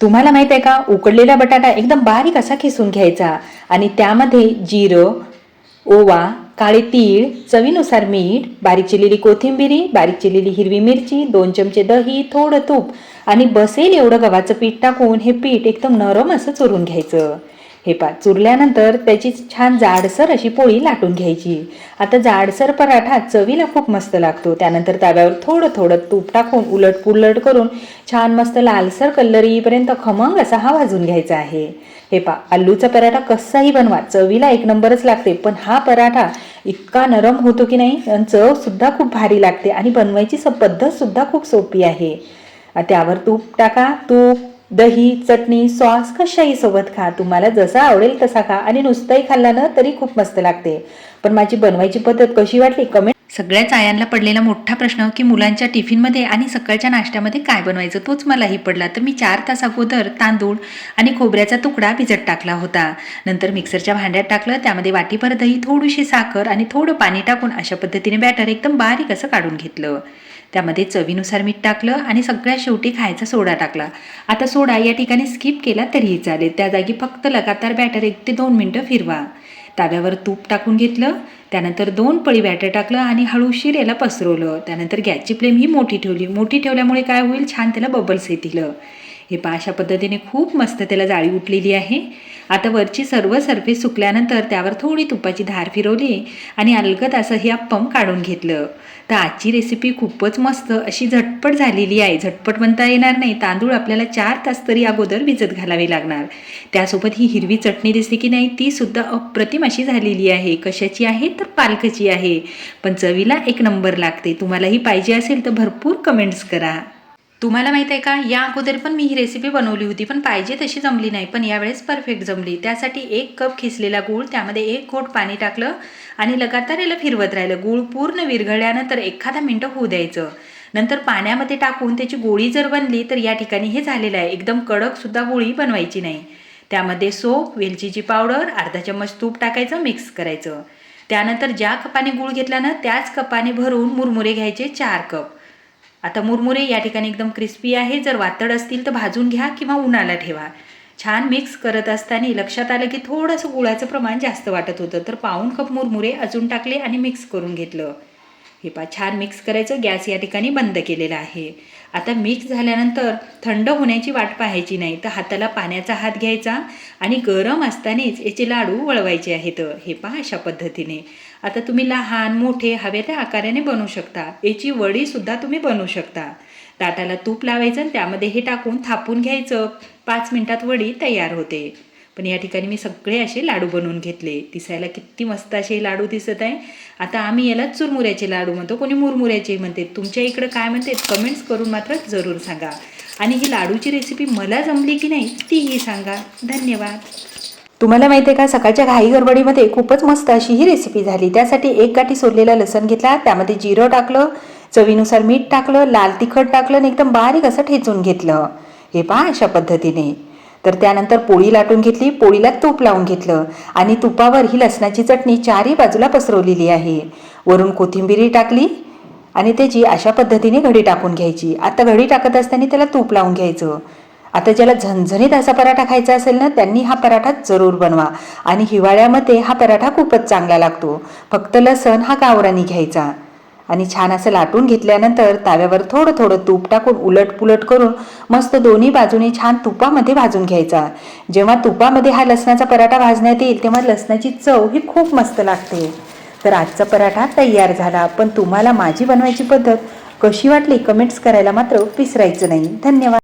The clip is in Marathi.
तुम्हाला माहीत आहे का? उकडलेला बटाटा एकदम बारीक असा खिसून घ्यायचा. आणि त्यामध्ये जिरं ओवा काळे तीळ चवीनुसार मीठ बारीक चिरलेली कोथिंबिरी बारीक चिरलेली हिरवी मिरची दोन चमचे दही थोडं तूप आणि बसेल एवढं गव्हाचं पीठ टाकून हे पीठ एकदम नरम असं चोरून घ्यायचं. हे पा चुरल्यानंतर त्याची छान जाडसर अशी पोळी लाटून घ्यायची. आता जाडसर पराठा चवीला खूप मस्त लागतो. त्यानंतर तव्यावर थोडं थोडं तूप टाकून उलट पुलट करून छान मस्त लालसर कलर येईपर्यंत खमंग असा हा भाजून घ्यायचा आहे. हे पा आलूचा पराठा कसाही बनवा चवीला एक नंबरच लागते पण हा पराठा इतका नरम होतो की नाही आणि चव सुद्धा खूप भारी लागते आणि बनवायची स पद्धत सुद्धा खूप सोपी आहे. त्यावर तूप टाका तूप दही चटणी सॉस कशाही सोबत खा. तुम्हाला जसा आवडेल तसा खा. आणि नुसतंही खाल्ला ना तरी खूप मस्त लागते. पण माझी बनवायची पद्धत कशी वाटली? कमेंट सगळ्याच आयांना पडलेला मोठा प्रश्न की मुलांच्या टिफिनमध्ये आणि सकाळच्या नाश्त्यामध्ये काय बनवायचं? तोच मलाही पडला. तर मी चार तास अगोदर तांदूळ आणि खोबऱ्याचा तुकडा भिजत टाकला होता. नंतर मिक्सरच्या भांड्यात टाकलं. त्यामध्ये वाटीभर दही थोडीशी साखर आणि थोडं पाणी टाकून अशा पद्धतीने बॅटर एकदम बारीक असं काढून घेतलं. त्यामध्ये चवीनुसार मीठ टाकलं आणि सगळ्यात शेवटी खायचा सोडा टाकला. आता सोडा या ठिकाणी स्किप केला तरीही चालेल. त्या जागी फक्त लगातार बॅटर एक ते दोन मिनटं फिरवा. ताव्यावर तूप टाकून घेतलं त्यानंतर दोन पळी बॅटर टाकलं आणि हळूशीर याला पसरवलं. त्यानंतर गॅसची फ्लेम ही मोठी ठेवली. मोठी ठेवल्यामुळे काय होईल? छान त्याला बबल्स येतील. हे पहा अशा पद्धतीने खूप मस्त त्याला जाळी उठलेली आहे. आता वरची सर्व सरफेस सुकल्यानंतर त्यावर थोडी तुपाची धार फिरवली आणि अलगद असं हे अप्पम काढून घेतलं. तर आजची रेसिपी खूपच मस्त अशी झटपट झालेली आहे. झटपट म्हणता येणार नाही. तांदूळ आपल्याला चार तास तरी अगोदर भिजत घालावे लागणार. त्यासोबत ही हिरवी चटणी दिसते की नाही ती सुद्धा अप्रतिम अशी झालेली आहे. कशाची आहे? तर पालकची आहे. पण चवीला एक नंबर लागते. तुम्हालाही पाहिजे असेल तर भरपूर कमेंट्स करा. तुम्हाला माहीत आहे का? या अगोदर पण मी ही रेसिपी बनवली होती पण पाहिजे तशी जमली नाही. पण यावेळेस परफेक्ट जमली. त्यासाठी एक कप खिसलेला गूळ त्यामध्ये एक घोट पाणी टाकलं आणि लगातार याला फिरवत राहिलं. गूळ पूर्ण विरघळल्यानंतर एखादा मिनटं होऊ द्यायचं. नंतर पाण्यामध्ये टाकून त्याची गोळी जर बनली तर या ठिकाणी हे झालेलं आहे. एकदम कडकसुद्धा गोळी बनवायची नाही. त्यामध्ये सोप वेलचीची पावडर अर्धा चम्मच तूप टाकायचं मिक्स करायचं. त्यानंतर ज्या कपाने गूळ घेतला ना त्याच कपाने भरून मुरमुरे घ्यायचे चार कप आता मुरमुरे या ठिकाणी एकदम क्रिस्पी आहे. जर वातड असतील तर भाजून घ्या किंवा उन्हाला ठेवा. छान मिक्स करत असताना लक्षात आलं की थोडंसं गुळाचं प्रमाण जास्त वाटत होतं. तर पाऊण कप मुरमुरे अजून टाकले आणि मिक्स करून घेतलं. हे पा छान मिक्स करायचं. गॅस या ठिकाणी बंद केलेला आहे. आता मिक्स झाल्यानंतर थंड होण्याची वाट पाहायची नाही. तर हाताला पाण्याचा हात घ्यायचा आणि गरम असतानाच याचे लाडू वळवायचे आहेत. हे पहा अशा पद्धतीने. आता तुम्ही लहान मोठे हवे त्या आकाराने बनवू शकता. याची वडीसुद्धा तुम्ही बनवू शकता. ताटाला तूप लावायचं आणि त्यामध्ये हे टाकून थापून घ्यायचं. पाच मिनटात वडी तयार होते. पण या ठिकाणी मी सगळे असे लाडू बनवून घेतले. दिसायला किती मस्त असे लाडू दिसत आहे. आता आम्ही याला चुरमुऱ्याचे लाडू म्हणतो. कोणी मुरमुऱ्याचे म्हणते. तुमच्या इकडं काय म्हणते कमेंट्स करून मात्र जरूर सांगा. आणि ही लाडूची रेसिपी मला जमली की नाही तीही सांगा. धन्यवाद. तुम्हाला माहिती आहे का सकाळच्या घाई गडबडीमध्ये खूपच मस्त अशी ही रेसिपी झाली. त्यासाठी एक गाठी सोललेला लसण घेतला त्यामध्ये जिरं टाकलं चवीनुसार मीठ टाकलं लाल तिखट टाकलं आणि एकदम बारीक असं ठेचून घेतलं. हे पहा अशा पद्धतीने. तर त्यानंतर पोळी लाटून घेतली पोळीला तूप लावून घेतलं आणि तुपावर ही लसणाची चटणी चारही बाजूला पसरवलेली आहे. वरून कोथिंबिरी टाकली आणि त्याची अशा पद्धतीने घडी टाकून घ्यायची. आता घडी टाकत असताना त्याला तूप लावून घ्यायचं. आता ज्याला झणझणीत असा पराठा खायचा असेल ना त्यांनी हा पराठा जरूर बनवा. आणि हिवाळ्यामध्ये हा पराठा खूपच चांगला लागतो. फक्त लसण हा गावरानी घ्यायचा. आणि छान असं लाटून घेतल्यानंतर ताव्यावर थोडं थोडं तूप टाकून उलट पुलट करून मस्त दोन्ही बाजूने छान तुपामध्ये भाजून घ्यायचा. जेव्हा तुपामध्ये हा लसणाचा पराठा भाजण्यात येईल तेव्हा लसणाची चव ही खूप मस्त लागते. तर आजचा पराठा तयार झाला. पण तुम्हाला माझी बनवायची पद्धत कशी वाटली? कमेंट्स करायला मात्र विसरायचं नाही. धन्यवाद.